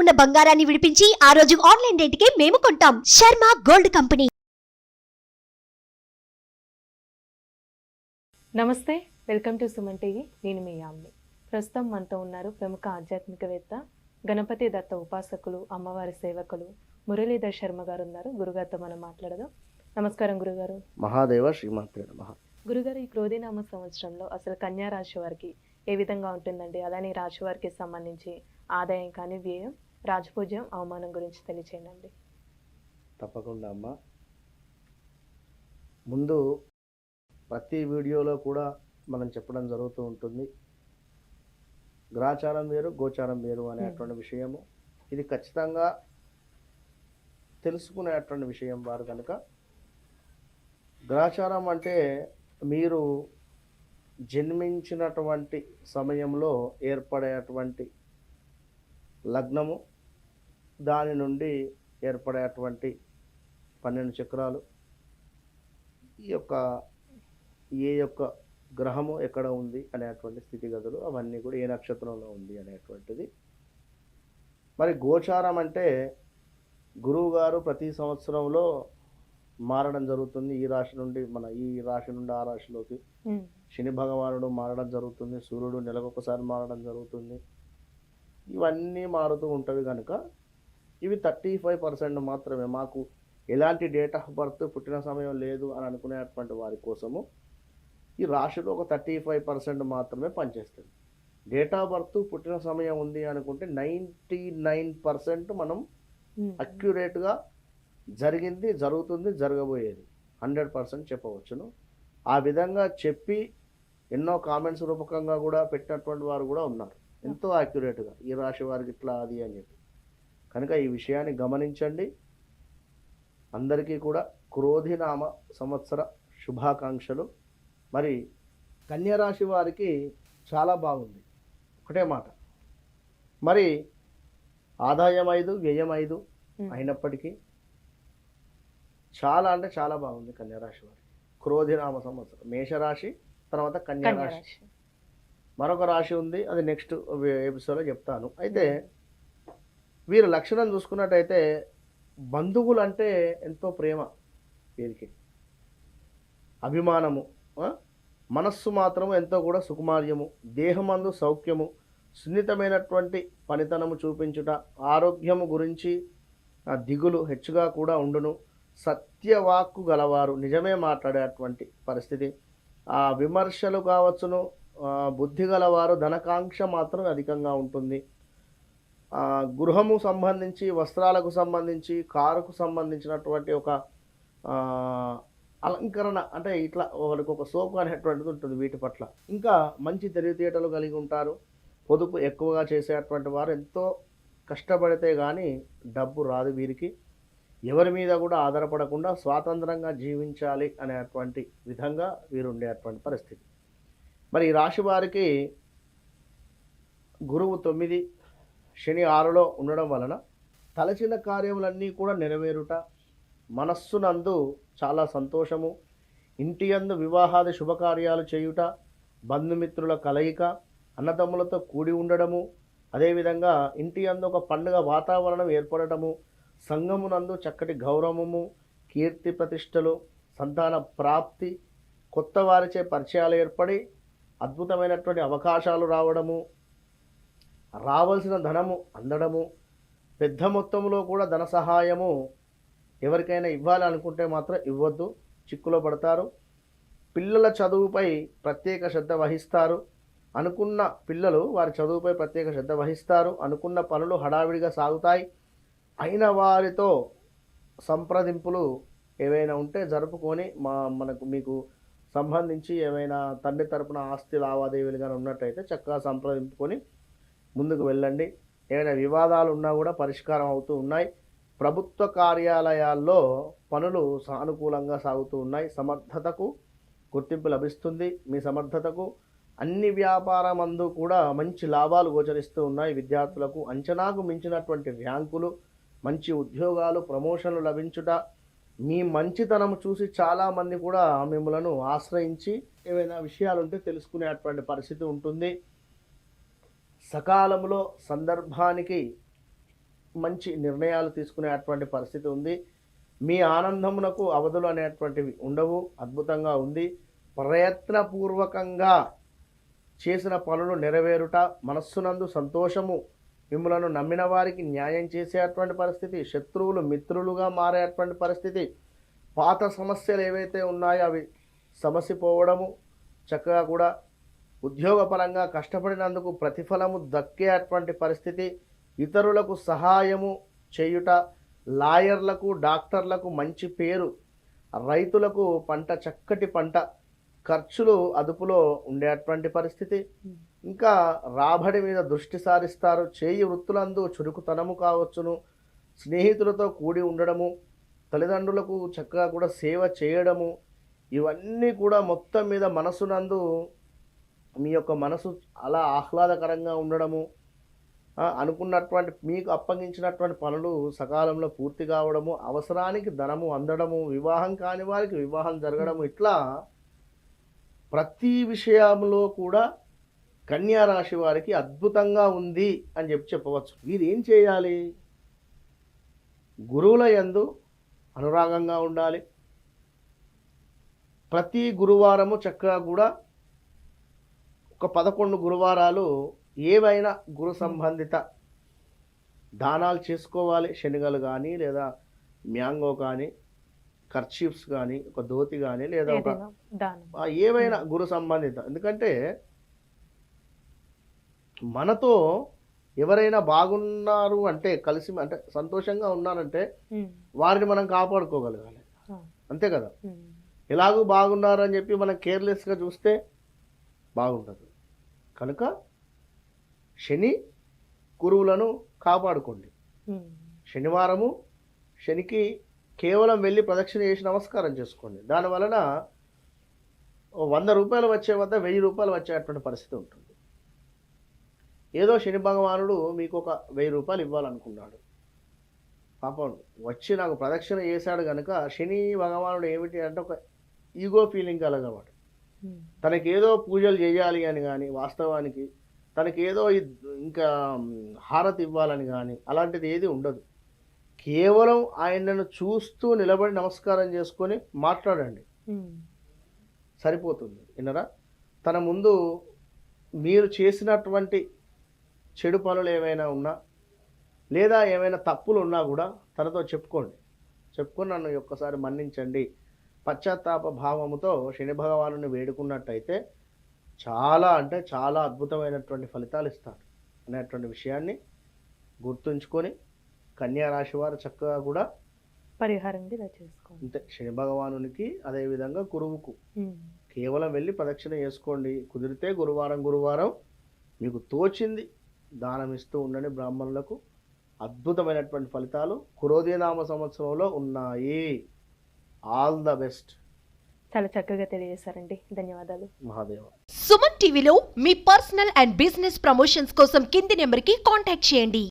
ఉన్న బంగారాన్ని విడిపించి ఆ రోజు ఆన్లైన్ రేటుకే మేము కొంటాం. Sharma gold company. నమస్తే వెల్కమ్ టు సుమన్ టీవీ. నేను మీ యామ్ని. ప్రస్తుతం మనతో ఉన్నారు ప్రముఖ ఆధ్యాత్మికవేత్త గణపతి దత్త ఉపాసకులు అమ్మవారి సేవకులు మురళీధర్ శర్మ గారు ఉన్నారు గురుగారితో మనం మాట్లాడదాం. నమస్కారం గురుగారు. మహాదేవ శ్రీమాత్రే నమ. గురుగారు ఈ క్రోధినామ సంవత్సరంలో అసలు కన్యా రాశి వారికి ఏ విధంగా ఉంటుందండి? అలానే రాశి వారికి సంబంధించి ఆదాయం కానీ వ్యయం? రాజపూజ్యం అవమానం గురించి తెలియచేయండి తప్పకుండా అమ్మ. ముందు ప్రతి వీడియోలో కూడా మనం చెప్పడం జరుగుతూ ఉంటుంది. గ్రాచారం వేరు గోచారం వేరు అనేటువంటి విషయము. ఇది ఖచ్చితంగా తెలుసుకునేటువంటి విషయం వారు కనుక. గ్రాచారం అంటే మీరు జన్మించినటువంటి సమయంలో ఏర్పడేటువంటి లగ్నము దాని నుండి ఏర్పడేటువంటి పన్నెండు చక్రాలు. ఈ యొక్క ఏ యొక్క గ్రహము ఎక్కడ ఉంది అనేటువంటి స్థితిగతులు అవన్నీ కూడా ఏ నక్షత్రంలో ఉంది అనేటువంటిది. మరి గోచారం అంటే గురువు గారు ప్రతి సంవత్సరంలో మారడం జరుగుతుంది. ఈ రాశి నుండి మన ఈ రాశి నుండి ఆ రాశిలోకి. శని భగవానుడు మారడం జరుగుతుంది. సూర్యుడు నెలకొకసారి మారడం జరుగుతుంది. ఇవన్నీ మారుతూ ఉంటవి కనుక ఇవి థర్టీ ఫైవ్ పర్సెంట్ మాత్రమే. మాకు ఎలాంటి డేట్ ఆఫ్ బర్త్ పుట్టిన సమయం లేదు అని అనుకునేటువంటి వారి కోసము ఈ రాశిలో ఒక థర్టీ ఫైవ్ పర్సెంట్ మాత్రమే పనిచేస్తుంది. డేట్ ఆఫ్ బర్త్ పుట్టిన సమయం ఉంది అనుకుంటే నైంటీ నైన్ పర్సెంట్ మనం అక్యురేట్గా జరిగింది జరుగుతుంది జరగబోయేది. హండ్రెడ్ పర్సెంట్ చెప్పవచ్చును. ఆ విధంగా చెప్పి ఎన్నో కామెంట్స్ రూపకంగా కూడా పెట్టినటువంటి వారు కూడా ఉన్నారు. ఎంతో యాక్యురేట్గా ఈ రాశి వారికి ఇట్లా అది అని చెప్పి. కనుక ఈ విషయాన్ని గమనించండి. అందరికీ కూడా క్రోధినామ సంవత్సర శుభాకాంక్షలు. మరి కన్యరాశి వారికి చాలా బాగుంది. ఒకటే మాట. మరి ఆదాయం ఐదు వ్యయం ఐదు అయినప్పటికీ చాలా అంటే చాలా బాగుంది కన్యారాశి వారికి. క్రోధినామ సంవత్సరం. మేషరాశి తర్వాత కన్యా కన్యారాశి రాశి. మరొక రాశి ఉంది. అది నెక్స్ట్ ఎపిసోడ్లో చెప్తాను. అయితే వీరి లక్షణం చూసుకున్నట్టయితే బంధువులు అంటే ఎంతో ప్రేమ వీరికి. అభిమానము మనస్సు మాత్రం ఎంతో కూడా సుకుమార్యము దేహమందు సౌఖ్యము సున్నితమైనటువంటి పనితనము చూపించుట ఆరోగ్యము గురించి దిగులు హెచ్చుగా కూడా ఉండును. సత్యవాక్కు గలవారు నిజమే మాట్లాడేటువంటి పరిస్థితి. ఆ విమర్శలు కావచ్చును బుద్ధి గలవారు ధనకాంక్ష మాత్రం అధికంగా ఉంటుంది. గృహము సంబంధించి వస్త్రాలకు సంబంధించి కారుకు సంబంధించినటువంటి ఒక అలంకరణ అంటే ఇట్లా వాళ్ళకి ఒక సోకు అనేటువంటిది ఉంటుంది వీటి పట్ల. ఇంకా మంచి తెలివితేటలు కలిగి ఉంటారు. పొదుపు ఎక్కువగా చేసేటువంటి వారు ఎంతో కష్టపడితే కానీ డబ్బు రాదు వీరికి. ఎవరి మీద కూడా ఆధారపడకుండా స్వాతంత్రంగా జీవించాలి అనేటువంటి విధంగా వీరు ఉండేటువంటి పరిస్థితి. మరి ఈ రాశి వారికి గురువు తొమ్మిది శని ఆరులో ఉండడం వలన తలచిన కార్యములన్నీ కూడా నెరవేరుట మనస్సునందు చాలా సంతోషము ఇంటి యందు వివాహాది శుభకార్యాలు చేయుట బంధుమిత్రుల కలయిక అన్నదమ్ములతో కూడి ఉండడము అదేవిధంగా ఇంటి యందు ఒక పండుగ వాతావరణం ఏర్పడటము సంఘమునందు చక్కటి గౌరవము కీర్తి ప్రతిష్టలు సంతాన ప్రాప్తి కొత్త వారిచే పరిచయాలు ఏర్పడి అద్భుతమైనటువంటి అవకాశాలు రావడము రావాల్సిన ధనము అందడము పెద్ద మొత్తంలో కూడా ధన సహాయము ఎవరికైనా ఇవ్వాలనుకుంటే మాత్రం ఇవ్వద్దు. చిక్కులో పడతారు. పిల్లల చదువుపై ప్రత్యేక శ్రద్ధ వహిస్తారు. అనుకున్న పిల్లలు వారి చదువుపై ప్రత్యేక శ్రద్ధ వహిస్తారు. అనుకున్న పనులు హడావిడిగా సాగుతాయి. అయిన వారితో సంప్రదింపులు ఏవైనా ఉంటే జరుపుకొని మా మనకు మీకు సంబంధించి ఏమైనా తండ్రి తరపున ఆస్తి లావాదేవీలు కానీ ఉన్నట్టయితే చక్కగా సంప్రదింపుకొని ముందుకు వెళ్ళండి. ఏమైనా వివాదాలు ఉన్నా కూడా పరిష్కారం అవుతూ ఉన్నాయి. ప్రభుత్వ కార్యాలయాల్లో పనులు సానుకూలంగా సాగుతూ ఉన్నాయి. సమర్థతకు గుర్తింపు లభిస్తుంది. మీ సమర్థతకు అన్ని వ్యాపారమందు కూడా మంచి లాభాలు గోచరిస్తూ ఉన్నాయి. విద్యార్థులకు అంచనాకు మించినటువంటి ర్యాంకులు మంచి ఉద్యోగాలు ప్రమోషన్లు లభించుట మీ మంచితనం చూసి చాలామంది కూడా మిమ్మలను ఆశ్రయించి ఏవైనా విషయాలు ఉంటే తెలుసుకునేటువంటి పరిస్థితి ఉంటుంది. సకాలంలో సందర్భానికి మంచి నిర్ణయాలు తీసుకునేటువంటి పరిస్థితి ఉంది. మీ ఆనందమునకు అవధులు అనేటువంటివి ఉండవు అద్భుతంగా ఉంది. ప్రయత్నపూర్వకంగా చేసిన పనులు నెరవేరుట మనస్సునందు సంతోషము మిమ్మలను నమ్మిన వారికి న్యాయం చేసేటువంటి పరిస్థితి శత్రువులు మిత్రులుగా మారేటువంటి పరిస్థితి పాత సమస్యలు ఏవైతే ఉన్నాయో అవి సమసిపోవడము చక్కగా కూడా ఉద్యోగపరంగా కష్టపడినందుకు ప్రతిఫలము దక్కే అటువంటి పరిస్థితి. ఇతరులకు సహాయము చేయుట లాయర్లకు డాక్టర్లకు మంచి పేరు. రైతులకు పంట చక్కటి పంట. ఖర్చులు అదుపులో ఉండేటువంటి పరిస్థితి. ఇంకా రాబడి మీద దృష్టి సారిస్తారు. చేయి వృత్తులందు చురుకుతనము కావచ్చును. స్నేహితులతో కూడి ఉండడము తల్లిదండ్రులకు చక్కగా కూడా సేవ చేయడము ఇవన్నీ కూడా మొత్తం మీద మనసునందు మీ యొక్క మనసు అలా ఆహ్లాదకరంగా ఉండడము అనుకున్నటువంటి మీకు అప్పగించినటువంటి పనులు సకాలంలో పూర్తి కావడము అవసరానికి ధనము అందడము వివాహం కాని వారికి వివాహం జరగడము ఇట్లా ప్రతి విషయంలో కూడా కన్యా రాశి వారికి అద్భుతంగా ఉంది అని చెప్పి చెప్పవచ్చు. వీరు ఏం చేయాలి? గురువుల యందు అనురాగంగా ఉండాలి. ప్రతి గురువారము చక్కగా కూడా ఒక పదకొండు గురువారాలు ఏవైనా గురు సంబంధిత దానాలు చేసుకోవాలి. శనగలు కానీ లేదా మ్యాంగో కానీ కర్చీఫ్స్ కానీ ఒక ధోతి కానీ లేదా ఒక ఏవైనా గురు సంబంధిత. ఎందుకంటే మనతో ఎవరైనా బాగున్నారు అంటే కలిసి అంటే సంతోషంగా ఉన్నారంటే వారిని మనం కాపాడుకోగలగాలి. అంతే కదా? ఎలాగూ బాగున్నారు అని చెప్పి మనం కేర్లెస్గా చూస్తే బాగుండదు. కనుక శని గురువులను కాపాడుకోండి. శనివారము శనికి కేవలం వెళ్ళి ప్రదక్షిణ చేసి నమస్కారం చేసుకోండి. దాని వలన ఓ వంద రూపాయలు వచ్చే వద్ద వెయ్యి రూపాయలు వచ్చేటువంటి పరిస్థితి ఉంటుంది. ఏదో శని భగవానుడు మీకు ఒక వెయ్యి రూపాయలు ఇవ్వాలనుకున్నాడు. పాపం వచ్చి నాకు ప్రదక్షిణ చేశాడు కనుక శని భగవానుడు ఏమిటి అంటే ఒక ఈగో ఫీలింగ్ కలగమాట. తనకేదో తనకి ఏదో పూజలు చేయాలి అని కానీ వాస్తవానికి తనకి ఏదో ఇంకా హారతి ఇవ్వాలని కానీ అలాంటిది ఏది ఉండదు. కేవలం ఆయనను చూస్తూ నిలబడి నమస్కారం చేసుకొని మాట్లాడండి. సరిపోతుంది. విన్నరా? తన ముందు మీరు చేసినటువంటి చెడు పనులు ఏమైనా ఉన్నా లేదా ఏమైనా తప్పులు ఉన్నా కూడా తనతో చెప్పుకోండి. చెప్పుకొని నన్ను ఒక్కసారి మన్నించండి. పశ్చాత్తాప భావముతో శని భగవాను వేడుకున్నట్టయితే చాలా అంటే చాలా అద్భుతమైనటువంటి ఫలితాలు ఇస్తాడు అనేటువంటి విషయాన్ని గుర్తుంచుకొని కన్యా రాశి వారు చక్కగా కూడా పరిహారం చేసుకోండి. అంతే శని భగవానునికి అదేవిధంగా గురువుకు. కేవలం వెళ్ళి ప్రదక్షిణ చేసుకోండి కుదిరితే గురువారం గురువారం మీకు తోచింది దానం ఇస్తూ ఉండండి బ్రాహ్మణులకు. అద్భుతమైనటువంటి ఫలితాలు కురోదీనామ సంవత్సరంలో ఉన్నాయి. ఆల్ ద బెస్ట్ చాలా చక్కగా తెలియజేశారండి. ధన్యవాదాలు. మహాదేవ. సుమన్ టీవీలో మీ పర్సనల్ అండ్ బిజినెస్ ప్రమోషన్స్ కోసం కింది నెంబర్కి కాంటాక్ట్ చేయండి.